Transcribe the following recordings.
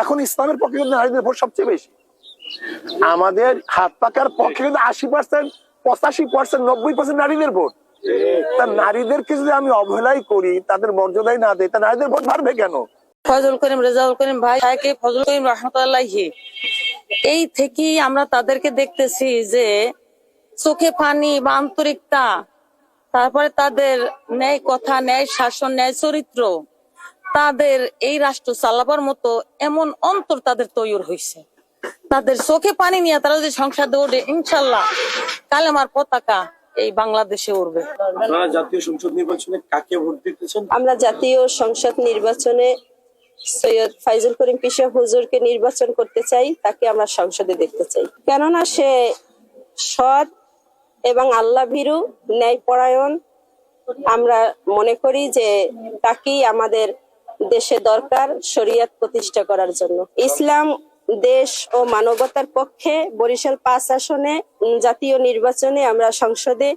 এখন ইসলামের পক্ষে কিন্তু নারীদের ভোট সবচেয়ে বেশি। আমাদের হাত পাকার পক্ষে কিন্তু আশি পার্সেন্ট পঁচাশি পার্সেন্ট নব্বই পার্সেন্ট নারীদের ভোট। তা নারীদেরকে যদি আমি অবহেলাই করি, তাদের মর্যাদাই না দেয় তা নারীদের ভোট বাড়বে কেন? ফজল করিম, রেজাউল করিম ভাই, ভাইকে ফজল করিম রহমতুল্লাহি। এই থেকেই আমরা তাদেরকে দেখতেছি যে চোখে পানি বা আন্তরিকতা, তারপরে তাদের ন্যায় কথা, ন্যায় শাসন, ন্যায় চরিত্র তাদের এই রাষ্ট্র চালাবার মতো এমন অন্তর তাদের তৈরি হয়েছে। তাদের চোখে পানি নিয়ে তারা যদি সংসদে ওঠে ইনশাল্লাহ কালেমার পতাকা এই বাংলাদেশে উঠবে জাতীয় সংসদ নির্বাচনে কাকে ভোট দিতেছেন? আমরা জাতীয় সংসদ নির্বাচনে সৈয়দ ফাইজুল করিম পিসা হুজুরকে নির্বাচন করতে চাই তাকে আমরা সংসদে দেখতে চাই। কেননা সে সৎ এবং আল্লাহ ভীরু ন্যায় পরায়ণ আমরা মনে করি যে তাকেই আমাদের দেশে দরকার শরিয়াত প্রতিষ্ঠা করার জন্য। ইসলাম দেশ ও মানবতার পক্ষে বরিশাল পাঁচ আসনে জাতীয় নির্বাচনে আমরা সংসদে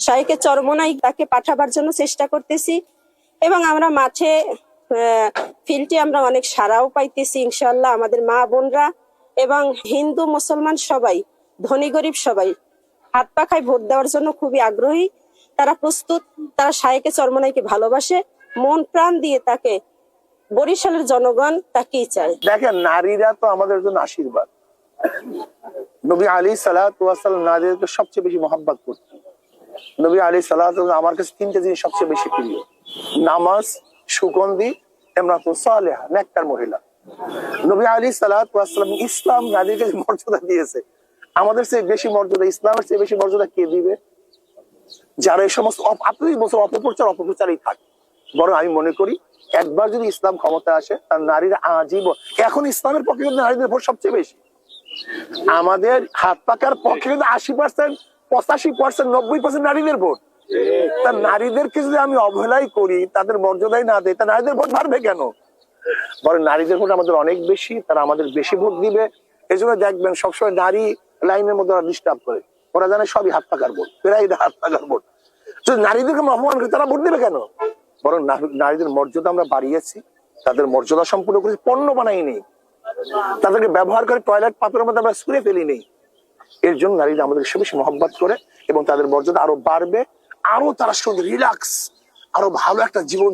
শাহীকে চরমনাই তাকে পাঠাবার জন্য চেষ্টা করতেছি এবং আমরা মাঠে ফিল্ডে আমরা অনেক সারাও পাইতেছি ইনশাল্লাহ আমাদের মা বোনরা এবং হিন্দু, মুসলমান সবাই, ধনী, গরিব সবাই হাত পাখায় ভোট দেওয়ার জন্য খুবই আগ্রহী। তারা প্রস্তুত, তারা শাহীকে চরমনাইকে ভালোবাসে, মন প্রাণ দিয়ে তাকে বরিশালের জনগণ তাকেই চায়। দেখেন, নারীরা তো আমাদের জন্য আশীর্বাদ। নবী আলী সালাম নারীদেরকে সবচেয়ে বেশি মহাব্বত করতেন। নবী আলী সালাহ আমার কাছে তিনটে জিনিস সবচেয়ে বেশি প্রিয়। নামাজ, সুগন্ধি এমরাতুল সালেহা নেকটার মহিলা। নবী আলী সালাম ইসলাম নারীকে মর্যাদা দিয়েছে। আমাদের চেয়ে বেশি মর্যাদা, ইসলামের চেয়ে বেশি মর্যাদা কে দিবে? যারা এই সমস্ত আপনি বছর অপপ্রচার, অপপ্রচারই থাকে। বরং আমি মনে করি, একবার যদি ইসলাম ক্ষমতা আসে, তার নারীরা আজীবন এখন ইসলামের পক্ষে কিন্তু নারীদের ভোট সবচেয়ে বেশি। আমাদের হাত পাকার পক্ষে কিন্তু আশি পার্সেন্ট পঁচাশি পার্সেন্ট নব্বই পার্সেন্ট নারীদের ভোট। তা নারীদেরকে যদি আমি অবহেলাই করি, তাদের মর্যাদাই না দেয় তা নারীদের ভোট বাড়বে কেন? বরং নারীদের ভোট আমাদের অনেক বেশি, তারা আমাদের বেশি ভোট দিবে। এই জন্য দেখবেন সবসময় নারী লাইনের মধ্যে ওরা ডিস্টার্ব করে। ওরা জানে সবই হাত পাকার ভোট এরাই হাত পাকার ভোট। যদি নারীদেরকে অপমান করি, তারা ভোট দেবে কেন? বরং নারীদের মর্যাদা আমরা বাড়িয়েছি, তাদের মর্যাদা সম্পূর্ণ করেছি, পণ্য বানাই নেই। তাদেরকে ব্যবহার করে টয়লেট পাথরের মধ্যে আমরা স্কুলে ফেলি নেই। এর জন্য নারীরা আমাদের সে বেশি মহব্বত করে এবং তাদের মর্যাদা আরও বাড়বে, আরও তারা শুধু রিল্যাক্স আরও ভালো একটা জীবন